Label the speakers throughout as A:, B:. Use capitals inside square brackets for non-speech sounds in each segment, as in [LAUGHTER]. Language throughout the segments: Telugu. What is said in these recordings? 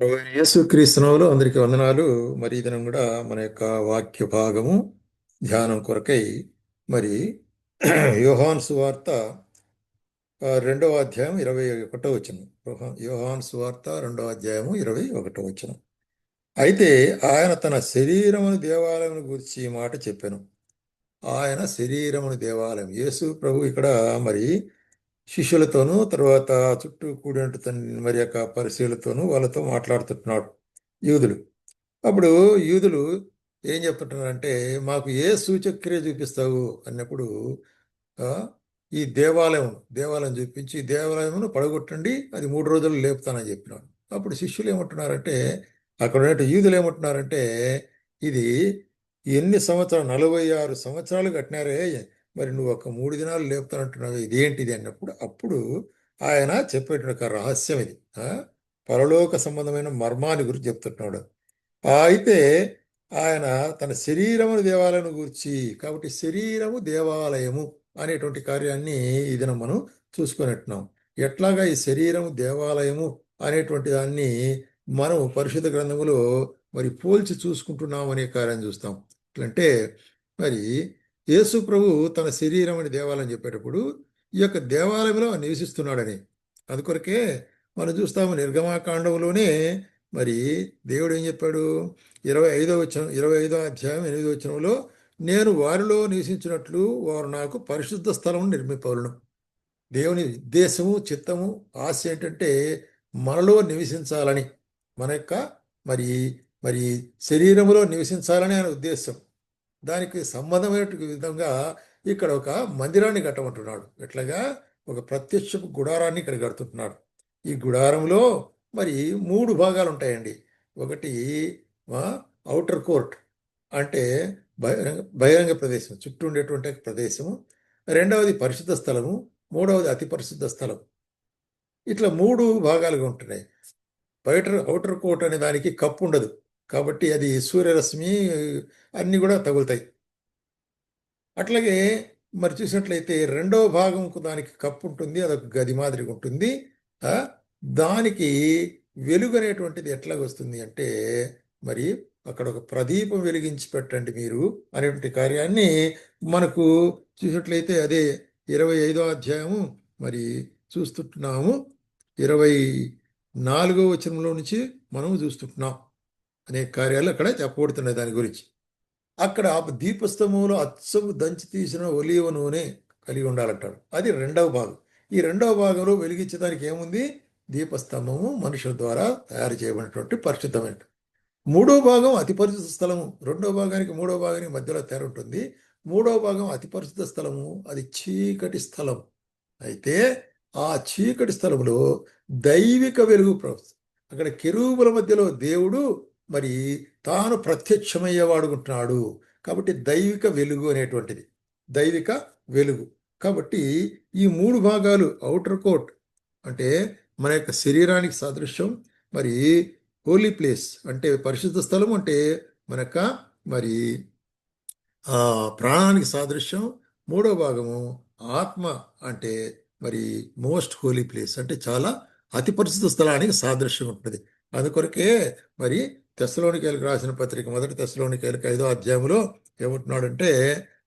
A: యేసు క్రీస్తునవులు అందరికీ వందనాలు. మరి దినం కూడా మన యొక్క వాక్య భాగము ధ్యానం కొరకై మరి [CLEARS THROAT] యోహాన్ సువార్త రెండవ అధ్యాయం ఇరవై ఒకటో వచ్చిన యోహాన్ సువార్త రెండవ అధ్యాయము ఇరవై ఒకటో వచ్చిన అయితే ఆయన తన శరీరమును దేవాలయం గురించి మాట చెప్పాను. ఆయన శరీరమును దేవాలయం. యేసు ప్రభు ఇక్కడ మరి శిష్యులతోనూ తర్వాత చుట్టూ కూడినట్టు తన మరి యొక్క పరిశీలతోనూ వాళ్ళతో మాట్లాడుతుంటున్నాడు యూదులు. అప్పుడు యూదులు ఏం చెప్తున్నారంటే మాకు ఏ సూచక్రియ చూపిస్తావు? అన్నప్పుడు ఈ దేవాలయం దేవాలయం చూపించి దేవాలయమును పడగొట్టండి అది మూడు రోజులు లేపుతానని చెప్పినాడు. అప్పుడు శిష్యులు ఏమంటున్నారంటే అక్కడ ఉన్న యూదులు ఏమంటున్నారంటే ఇది ఎన్ని సంవత్సరాలు నలభై ఆరు సంవత్సరాలు కట్టినారే మరి నువ్వు ఒక మూడు దినాలు లేపుతానంటున్నావు ఇదేంటిది అన్నప్పుడు అప్పుడు ఆయన చెప్పేటువంటి ఒక రహస్యం ఇది. పరలోక సంబంధమైన మర్మాన్ని గురించి చెప్తున్నాడు అయితే ఆయన తన శరీరమును దేవాలయం గురించి కాబట్టి శరీరము దేవాలయము అనేటువంటి కార్యాన్ని ఈ మనం చూసుకునేట్టున్నాం ఎట్లాగా ఈ శరీరము దేవాలయము అనేటువంటి దాన్ని మనం పరిశుద్ధ గ్రంథములో మరి పోల్చి చూసుకుంటున్నాం అనే కార్యాన్ని చూస్తాం. ఎట్లంటే మరి యేసు ప్రభు తన శరీరం అని దేవాలయం చెప్పేటప్పుడు ఈ యొక్క దేవాలయంలో నివసిస్తున్నాడని. అందుకొరకే మనం చూస్తాము నిర్గమాకాండంలోనే మరి దేవుడు ఏం చెప్పాడు? ఇరవై ఐదో వచ్చిన ఇరవై ఐదో అధ్యాయం ఎనిమిదో వచ్చినంలో నేను వారిలో నివసించినట్లు వారు నాకు పరిశుద్ధ స్థలం నిర్మిపవలను. దేవుని ఉద్దేశము చిత్తము ఆశ ఏంటంటే మనలో నివసించాలని మన యొక్క మరి మరి శరీరంలో నివసించాలని ఆయన ఉద్దేశం. దానికి సంబంధమైన విధంగా ఇక్కడ ఒక మందిరాన్ని కట్టమంటున్నాడు. ఎట్లాగా? ఒక ప్రత్యక్ష గుడారాన్ని ఇక్కడ కడుతుంటున్నాడు. ఈ గుడారంలో మరి మూడు భాగాలు ఉంటాయండి ఒకటి అవుటర్ కోర్ట్ అంటే బహిరంగ బహిరంగ ప్రదేశం చుట్టూ ఉండేటువంటి ప్రదేశము. రెండవది పరిశుద్ధ స్థలము మూడవది అతి పరిశుద్ధ స్థలం ఇట్లా మూడు భాగాలుగా ఉంటున్నాయి. బయట అవుటర్ కోట్ అనే దానికి కప్పు ఉండదు కాబట్టి అది సూర్యరశ్మి అన్నీ కూడా తగులుతాయి. అట్లాగే మరి చూసినట్లయితే రెండవ భాగంకు దానికి కప్పు ఉంటుంది అదొక గది మాదిరిగా ఉంటుంది. దానికి వెలుగు అనేటువంటిది ఎట్లా వస్తుంది అంటే మరి అక్కడ ఒక ప్రదీపం వెలిగించి పెట్టండి మీరు అనేటువంటి కార్యాన్ని మనకు చూసినట్లయితే అదే ఇరవై ఐదో అధ్యాయము మరి చూస్తుంటున్నాము. ఇరవై నాలుగో వచనంలో నుంచి మనం చూస్తుంటున్నాం. అనే కార్యాలు అక్కడ చెప్పబడుతున్నాయి దాని గురించి. అక్కడ ఆ దీపస్తంభంలో అచ్చము దంచి తీసిన ఒలివ నూనె కలిగి ఉండాలంటాడు. అది రెండవ భాగం. ఈ రెండవ భాగంలో వెలిగించడానికి ఏముంది? దీపస్తంభము మనుషుల ద్వారా తయారు చేయబడినటువంటి పరిశుద్ధమైన మూడో భాగం అతి పరిశుద్ధ స్థలము. రెండో భాగానికి మూడో భాగానికి మధ్యలో తెర ఉంటుంది. మూడో భాగం అతి పరిశుద్ధ స్థలము. అది చీకటి స్థలం. అయితే ఆ చీకటి స్థలంలో దైవిక వెలుగు ప్రవహిస్తుంది. అక్కడ కెరూబుల మధ్యలో దేవుడు మరి తాను ప్రత్యక్షమయ్యేవాడుకుంటున్నాడు కాబట్టి దైవిక వెలుగు అనేటువంటిది. దైవిక వెలుగు. కాబట్టి ఈ మూడు భాగాలు అవుటర్ కోట్ అంటే మన యొక్క శరీరానికి సాదృశ్యం. మరి హోలీ ప్లేస్ అంటే పరిశుద్ధ స్థలం అంటే మన యొక్క మరి ఆ ప్రాణానికి సాదృశ్యం. మూడో భాగము ఆత్మ అంటే మరి మోస్ట్ హోలీ ప్లేస్ అంటే చాలా అతి పరిశుద్ధ స్థలానికి సాదృశ్యం ఉంటుంది. అందుకొరకే మరి తెస్సలోనికేలకు రాసిన పత్రిక మొదటి తెస్సలోనికేలకు ఐదో అధ్యాయంలో ఏమంటున్నాడంటే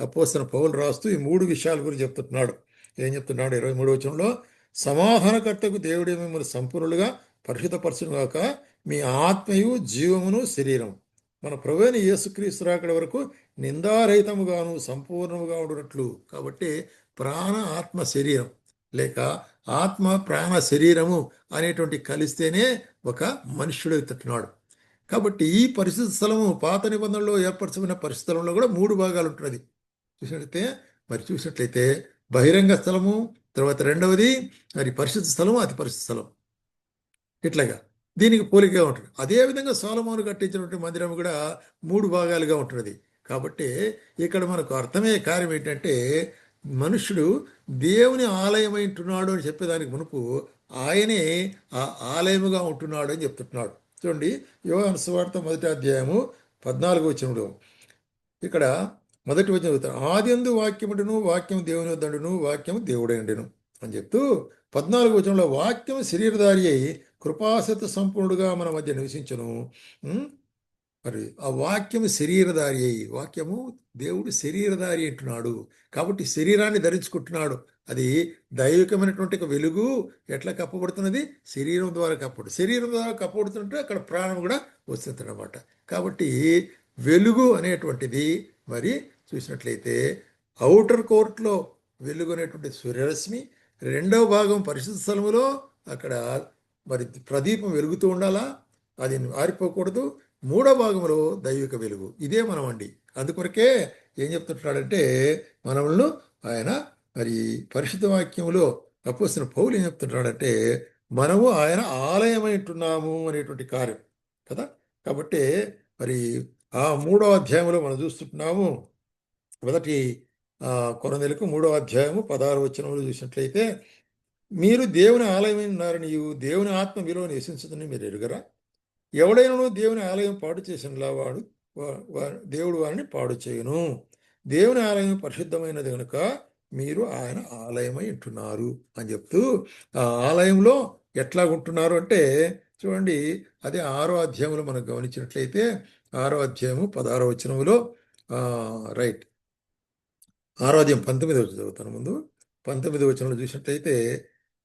A: అపోస్తన పౌలు రాస్తూ ఈ మూడు విషయాల గురించి చెప్తున్నాడు. ఏం చెప్తున్నాడు? ఇరవై మూడు వచనంలో సమాధానకర్తకు దేవుడే మిమ్మల్ని సంపూర్ణులుగా పరిశుద్ధపరచును కాక మీ ఆత్మయు జీవమును శరీరం మన ప్రభువైన యేసుక్రీస్తు రాకడ వరకు నిందారహితముగాను సంపూర్ణముగా ఉండునట్లు. కాబట్టి ప్రాణ ఆత్మ శరీరం. లేక ఆత్మ ప్రాణ శరీరము అనేటువంటి కలిస్తేనే ఒక మనుష్యుడు అవుతున్నాడు కాబట్టి ఈ పరిశుద్ధ స్థలము పాత నిబంధనలో ఏర్పరచబడిన పరిశుద్ధ కూడా మూడు భాగాలు ఉంటున్నది. చూసినట్లయితే మరి చూసినట్లయితే బహిరంగ స్థలము తర్వాత రెండవది మరి పరిశుద్ధ స్థలము అతి పరిశుద్ధ స్థలం ఇట్లాగా. దీనికి పోలికగా ఉంటుంది అదేవిధంగా సోలమోను కట్టించినటువంటి మందిరం కూడా మూడు భాగాలుగా ఉంటున్నది. కాబట్టి ఇక్కడ మనకు అర్థమయ్యే కార్యం ఏంటంటే మనుషుడు దేవుని ఆలయమై ఉంటున్నాడు అని చెప్పేదానికి మునుపు ఆయనే ఆ ఆలయముగా ఉంటున్నాడు అని చెప్తున్నాడు చూడండి యోగాను సువార్త మొదటి అధ్యాయము పద్నాలుగు వచ్చినప్పుడు ఇక్కడ మొదటి వచ్చిన చదువుతాను ఆది ఎందు వాక్యముడును వాక్యం దేవుని వద్దండును వాక్యం దేవుడైండును అని చెప్తూ పద్నాలుగు వచనంలో వాక్యం శరీరధారి అయి కృపాసత సంపూర్ణుడుగా మన మధ్య నివసించను. మరి ఆ వాక్యము శరీరధారి అయ్యి వాక్యము దేవుడు శరీరధారి అంటున్నాడు. కాబట్టి శరీరాన్ని ధరించుకుంటున్నాడు. అది దైవికమైనటువంటి ఒక వెలుగు ఎట్లా కప్పబడుతున్నది? శరీరం ద్వారా కప్పబడు శరీరం ద్వారా కప్పబడుతుంటే అక్కడ ప్రాణం కూడా వస్తుంది అన్నమాట కాబట్టి వెలుగు అనేటువంటిది మరి చూసినట్లయితే అవుటర్ కోర్ట్లో వెలుగు అనేటువంటి సూర్యరశ్మి రెండవ భాగం పరిశుద్ధ స్థలములో అక్కడ మరి ప్రదీపం వెలుగుతూ ఉండాలా? అది ఆరిపోకూడదు. మూడో భాగంలో దైవిక వెలుగు. ఇదే మనం అండి. అందుకొరకే ఏం చెప్తుంటున్నాడంటే మనములను ఆయన మరి పరిశుద్ధ వాక్యంలో అపోసిన పౌలు ఏం చెప్తుంటాడంటే మనము ఆయన ఆలయమైంటున్నాము అనేటువంటి కార్యం. కదా? కాబట్టి మరి ఆ మూడో అధ్యాయంలో మనం చూస్తుంటున్నాము. మొదటి ఆ, కొరందెలకు మూడో అధ్యాయము పదహారు వచనంలో చూసినట్లయితే మీరు దేవుని ఆలయమై ఉన్నారు దేవుని ఆత్మ మీలో నివసించదని మీరు ఎరుగరా? ఎవడైనను దేవుని ఆలయం పాడు చేసినలా వాడు వా- దేవుడు వారిని పాడు చేయను. దేవుని ఆలయం పరిశుద్ధమైనది కనుక మీరు ఆయన ఆలయమై ఉంటున్నారు అని చెప్తూ ఆ ఆలయంలో ఎట్లా ఉంటున్నారు అంటే చూడండి అదే ఆరో అధ్యాయంలో మనం గమనించినట్లయితే ఆరో అధ్యాయము పదహారో వచనములో రైట్. ఆరో అధ్యాయం పంతొమ్మిది చదువుతాను ముందు. పంతొమ్మిది వచనంలో చూసినట్లయితే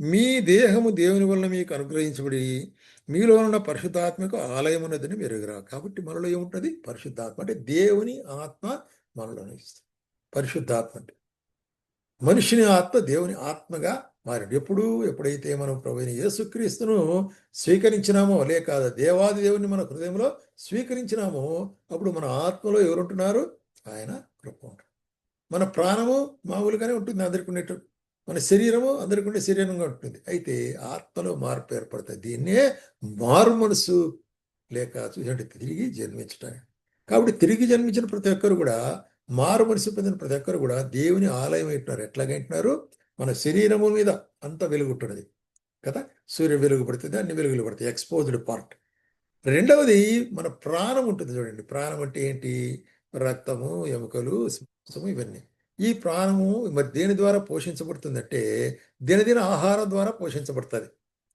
A: మీ దేహము దేవుని వలన మీకు అనుగ్రహించబడి మీలో ఉన్న పరిశుద్ధాత్మకు ఆలయం ఉన్నదని మెరుగురా కాబట్టి మనలో ఏముంటుంది? పరిశుద్ధాత్మ అంటే దేవుని ఆత్మ మనలో ఇస్తుంది. పరిశుద్ధాత్మ అంటే మనిషిని ఆత్మ దేవుని ఆత్మగా మారాడు ఎప్పుడు ఎప్పుడైతే మనం ప్రభుని యేసుక్రీస్తును స్వీకరించినామో లేక దేవాది దేవుని మన హృదయంలో స్వీకరించినామో అప్పుడు మన ఆత్మలో ఎవరుంటున్నారు? ఆయన కృప మన ప్రాణము మామూలుగానే ఉంటుంది అందరికి ఉండేట్టు మన శరీరము అందరికి ఉండే శరీరంగా ఉంటుంది. అయితే ఆత్మలో మార్పు ఏర్పడుతుంది దీన్నే మారు మనసు లేక చూసినట్టు తిరిగి జన్మించడానికి కాబట్టి తిరిగి జన్మించిన ప్రతి ఒక్కరు కూడా మారు మనసు పొందిన ప్రతి ఒక్కరు కూడా దేవుని ఆలయం అంటున్నారు. ఎట్లాగంటున్నారు మన శరీరము మీద అంత వెలుగుంటున్నది కదా? సూర్య వెలుగు పడుతుంది అన్ని వెలుగులు పడతాయి. ఎక్స్పోజ్డ్ పార్ట్ రెండవది మన ప్రాణం ఉంటుంది చూడండి. ప్రాణం అంటే ఏంటి? రక్తము ఎముకలు ఇవన్నీ. ఈ ప్రాణము మరి దేని ద్వారా పోషించబడుతుందంటే దినదిన ఆహారం ద్వారా పోషించబడుతుంది.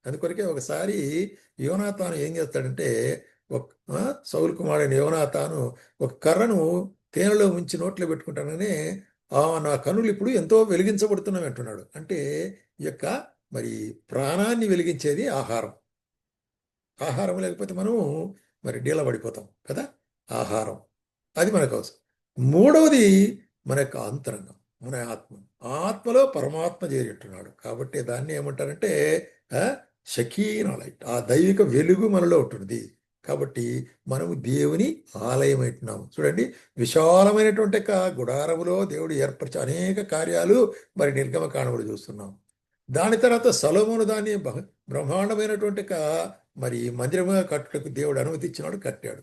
A: అందుకొరకే ఒకసారి యోనాతాను ఏం చేస్తాడంటే ఒక ఆ, సౌలు కుమారుడైన యోనాతాను ఒక కర్రను తేనెలో ఉంచి నోట్లో పెట్టుకుంటానని ఆ నా కనులు ఇప్పుడు ఎంతో వెలిగించబడుతున్నాం అంటున్నాడు. అంటే ఈ యొక్క మరి ప్రాణాన్ని వెలిగించేది ఆహారం. ఆహారం లేకపోతే మనము మరి డీల పడిపోతాం కదా? ఆహారం. అది మనకు అవసరం. మూడవది మన యొక్క అంతరంగం మన ఆత్మ. ఆత్మలో పరమాత్మ చేరిట్టున్నాడు కాబట్టి దాన్ని ఏమంటారంటే ఆ, లైట్ ఆ దైవిక వెలుగు మనలో ఉంటుంది కాబట్టి మనము దేవుని ఆలయం అంటున్నాము చూడండి విశాలమైనటువంటి గుడారములో దేవుడు ఏర్పరిచే అనేక కార్యాలు మరి నిర్గమ కాణములు చూస్తున్నాం దాని తర్వాత సలోమును దాన్ని బ్రహ్మాండమైనటువంటి మరి మందిరముగా కట్టుటకు దేవుడు అనుమతిచ్చినాడు కట్టాడు.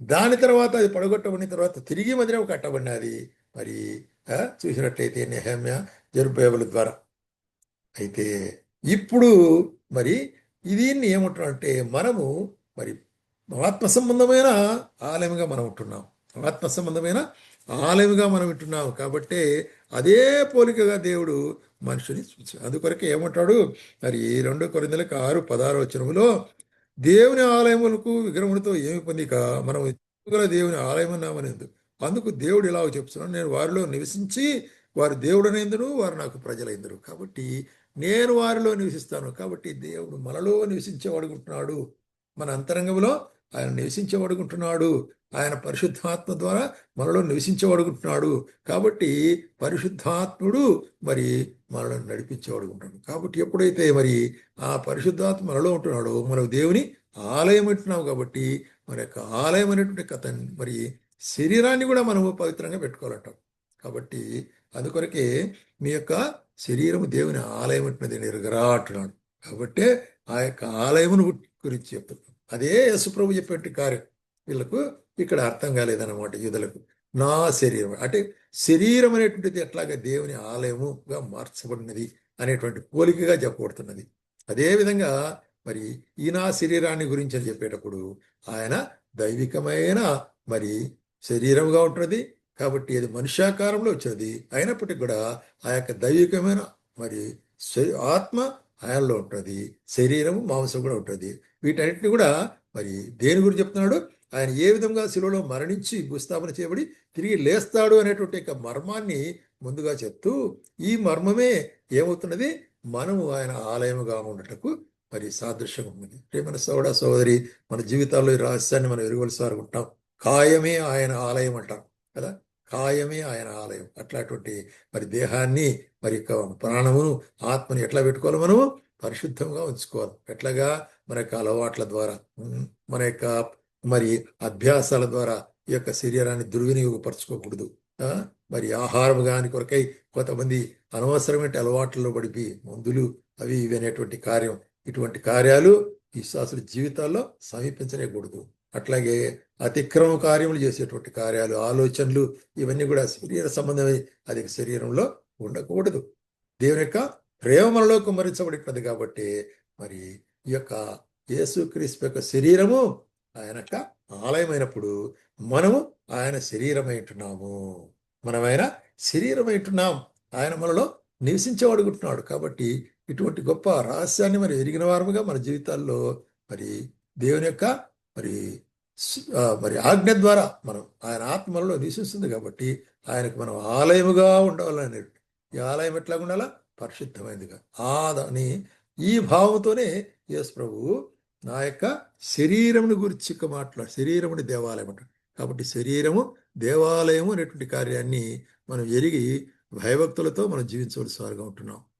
A: దాని తర్వాత అది పడగొట్టబడిన తర్వాత తిరిగి మందిరం కట్టబడినది. మరి చూసినట్లయితే నెహమ్య జరుబేబుల ద్వారా. అయితే ఇప్పుడు మరి దీన్ని ఏమంటున్నాం మనము మరి ఆత్మ సంబంధమైన ఆలయముగా మనం ఉంటున్నాం. ఆత్మ సంబంధమైన ఆలయంగా మనం ఉంటున్నాం కాబట్టి అదే పోలికగా దేవుడు మనుషుని అందుకొరకు ఏమంటాడు? మరి ఈ రెండు కొరిందలకు ఆరు పదహారు వచనములో దేవుని ఆలయములకు విగ్రహములతో ఏమి పొందిక? మనం గల దేవుని ఆలయమన్నామని అందుకు దేవుడు ఇలా చెప్తున్నాడు నేను వారిలో నివసించి వారు దేవుడనేందును వారు నాకు ప్రజలైందరు కాబట్టి నేను వారిలో నివసిస్తాను. కాబట్టి దేవుడు మనలో నివసించేవాడుకుంటున్నాడు. మన అంతరంగంలో ఆయన నివసించేవాడుకుంటున్నాడు. ఆయన పరిశుద్ధాత్మ ద్వారా మనలో నివసించేవాడుకుంటున్నాడు. కాబట్టి పరిశుద్ధాత్ముడు మరి మనలో నడిపించేవాడుకుంటాడు కాబట్టి ఎప్పుడైతే మరి ఆ పరిశుద్ధాత్మ మనలో ఉంటున్నాడో మనం దేవుని ఆలయం అంటున్నాం కాబట్టి మన యొక్క ఆలయం అనేటువంటి కథ మరి శరీరాన్ని కూడా మనము పవిత్రంగా పెట్టుకోవాలంటాం. కాబట్టి అందుకొరకే మీ యొక్క శరీరము దేవుని ఆలయం అంటున్నది ఎరుగరా అంటున్నాడు. కాబట్టి ఆ యొక్క ఆలయమును గురించి చెప్తున్నాం అదే యశుప్రభు చెప్పేటి కార్యం. వీళ్ళకు ఇక్కడ అర్థం కాలేదన్నమాట యూదులకు. నా శరీరం అంటే శరీరం అనేటువంటిది ఎట్లాగా దేవుని ఆలయముగా మార్చబడినది అనేటువంటి పోలికగా చెప్పబడుతున్నది. అదేవిధంగా మరి ఈ నా శరీరాన్ని గురించి చెప్పేటప్పుడు ఆయన దైవికమైన మరి శరీరంగా ఉంటుంది కాబట్టి అది మనుష్యాకారంలో వచ్చినది. అయినప్పటికీ కూడా ఆ యొక్క దైవికమైన మరి ఆత్మ ఆయనలో ఉంటుంది. శరీరము మాంసం కూడా ఉంటుంది. వీటన్నిటిని కూడా మరి దేని గురించి చెప్తున్నాడు? ఆయన ఏ విధంగా శిలువలో మరణించి భూస్థాపన చేయబడి తిరిగి లేస్తాడు అనేటువంటి యొక్క మర్మాన్ని ముందుగా చెప్తూ ఈ మర్మమే ఏమవుతున్నది? మనము ఆయన ఆలయముగా ఉండటకు మరి సాదృశ్యం ఉన్నది ప్రేమన సోదర సోదరి మన జీవితాల్లో ఈ రహస్యాన్ని మనం ఎరుగవలసి ఉంటాం. కాయమే ఆయన ఆలయం అంటాం కదా? కాయమే ఆయన ఆలయం. అట్లాంటి మరి దేహాన్ని మరి యొక్క ప్రాణమును ఆత్మని ఎట్లా పెట్టుకోవాలి మనము? పరిశుద్ధంగా ఉంచుకోవాలి. ఎట్లాగా? మన యొక్క అలవాట్ల ద్వారా మన యొక్క మరి అభ్యాసాల ద్వారా ఈ యొక్క శరీరాన్ని దుర్వినియోగపరచుకోకూడదు. మరి ఆహారం కాని కొరకై కొంతమంది అనవసరమైన అలవాట్లలో పడిపి మందులు అవి ఇవి అనేటువంటి కార్యం ఇటువంటి కార్యాలు విశ్వాసుల జీవితాల్లో సమీపించలేకూడదు. అట్లాగే అతిక్రమ కార్యములు చేసేటువంటి కార్యాలు ఆలోచనలు ఇవన్నీ కూడా శరీర సంబంధమై. అది శరీరంలో ఉండకూడదు. దేవుని యొక్క ప్రేమ మనలో కుమరించబడినది కాబట్టి మరి ఈ యొక్క యేసుక్రీస్తు యొక్క శరీరము ఆయన యొక్క ఆలయమైనప్పుడు మనము ఆయన శరీరమైంటున్నాము మనమైన శరీరమైంటున్నాం ఆయన మనలో నివసించబడుకుంటున్నాడు కాబట్టి ఇటువంటి గొప్ప రహస్యాన్ని మరి ఎరిగిన వారముగా మన జీవితాల్లో మరి దేవుని యొక్క మరి మరి ఆజ్ఞ ద్వారా మనం ఆయన ఆత్మలో నివసిస్తుంది కాబట్టి ఆయనకు మనం ఆలయముగా ఉండాలని ఈ ఆలయం ఎట్లా ఉండాలా? పరిశుద్ధమైనదిగా ఆదని ఈ భావంతోనే యేసు ప్రభు నా యొక్క శరీరముని గురించి మాట్లాడు శరీరముని దేవాలయం అంటాడు. కాబట్టి శరీరము దేవాలయము అనేటువంటి కార్యాన్ని మనం ఎరిగి భయభక్తులతో మనం జీవించవలసిన వారుగా ఉంటున్నాం.